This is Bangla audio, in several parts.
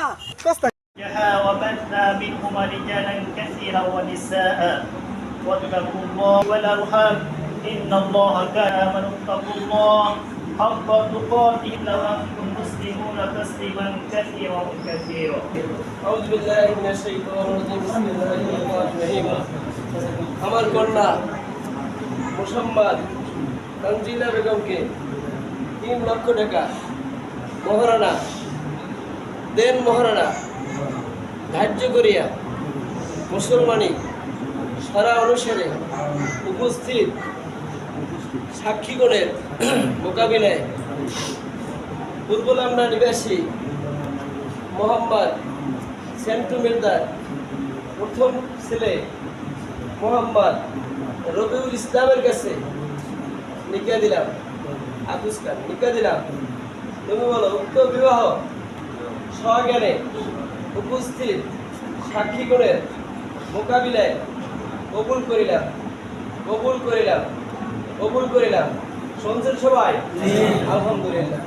কস্তা جها وبثنا منهما رجالا كثيرا ونساء واتقوا الله والارحام ان الله كان امنوا اتقوا الله حق تقاته وانتم مسلمون تسليما كثيرا كثيرا أعوذ بالله من الشيطان الرجيم بسم الله الرحمن الرحيم আমার কন্যা মোসাম্মদ তানজিলা বেগমকে তিন লক্ষ টাকা মহারানা দেন মহারানা, ধার্য করিয়া মুসলমানি সারা অনুসারে উপস্থিত সাক্ষীগণের মোকাবিলায় পূর্বলামনা নিবাসী মোহাম্মদ সেন্টু মির্দার প্রথম ছেলে মোহাম্মদ রবিউল ইসলামের কাছে নিকা দিলাম আকুস খান নিকা দিলাম। তুমি বলো, উক্ত বিবাহ সজ্ঞানে উপস্থিত সাক্ষীগণের মোকাবিলায় কবুল করিলাম কবুল করিলাম কবুল করিলাম। শুনছেন সবাই? আলহামদুলিল্লাহ।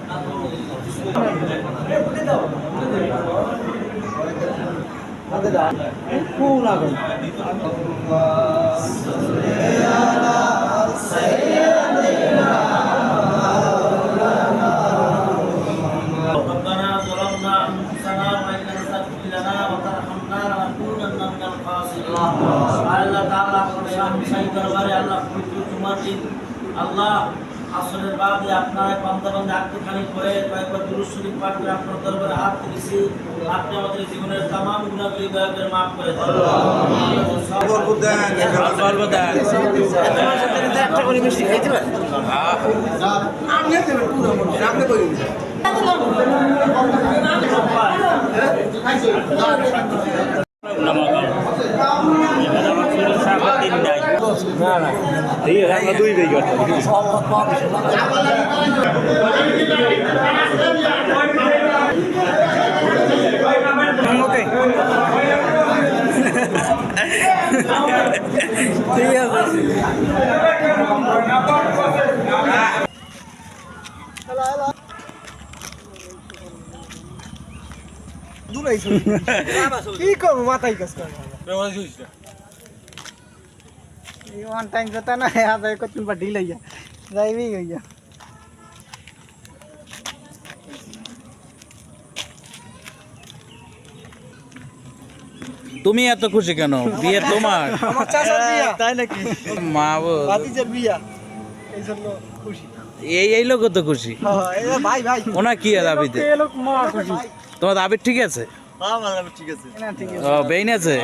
আল্লাহ তাআলা শাহী দরবারে আল্লাহ পবিত্র জুমার দিন আল্লাহ আসরের বাদে আপনারা পান্তা বান্ধে আত্মখানি করে কয়েকবার দুরুশরীফ পাঠ করে আপনার দরবারে হাত তুলেছি। আপনি আমাদের জীবনের তামাম গুণাগুলি দয়া করে মাফ করে দেন। একটা করে মিষ্টি খাইতে পারেন ঠিক আছে। কি করব মাথায় কাজ করব ওয়ান টাইম যেতে না আদায় করতে বা ঢিল হইয়া যাইবি হইয়া তুমি এত খুশি কেন বিয়ে তোমার তাই নাকি মা বিয়া এই জন্য খুশি এই এই লোক তো খুশি হ্যাঁ, ভাই ভাই ওনা কি আর দাবিতে এই লোক মা খুশি তোমার দাবি ঠিক আছে ঠিক আছে বেইন আছে